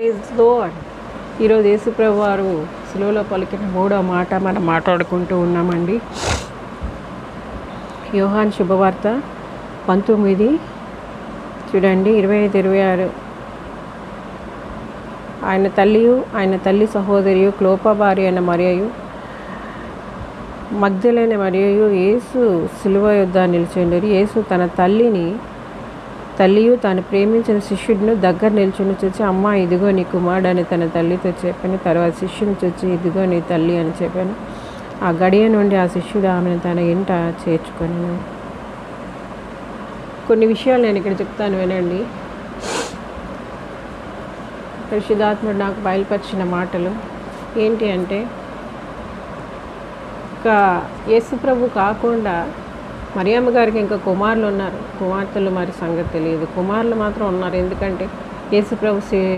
Praise ఈరోజు యేసుప్రభు వారు సులువులో పలికిన మూడో మాట మనం మాట్లాడుకుంటూ ఉన్నామండి. యోహాన్ శుభవార్త పంతొమ్మిది. చూడండి ఇరవై ఐదు ఇరవై ఆరు. ఆయన తల్లియు ఆయన తల్లి సహోదరియు క్లోప భార్య అయిన మరియు మగ్ధులైన మరియు యేసు సులువ యుద్ధ నిలిచిండరు యేసు తన తల్లిని తల్లియు తాను ప్రేమించిన శిష్యుడిని దగ్గర నిల్చుని చూసి అమ్మ ఇదిగో నీ కుమారుడు అని తన తల్లితో చెప్పాను. తర్వాత శిష్యుని చూసి ఇదిగో నీ తల్లి అని చెప్పాను. ఆ గడియ నుండి ఆ శిష్యుడు ఆమెను తన ఇంట చేర్చుకొని కొన్ని విషయాలు నేను ఇక్కడ చెప్తాను వినండి. పరిశుధాత్ముడు నాకు బయలుపరిచిన మాటలు ఏంటి అంటే ఇంకా యేసుప్రభు కాకుండా మరియమ్మ గారికి ఇంకా కుమారులు ఉన్నారు. కుమార్తెలు మరి సంగతి తెలియదు. కుమారులు మాత్రం ఉన్నారు. ఎందుకంటే యేసుప్రభు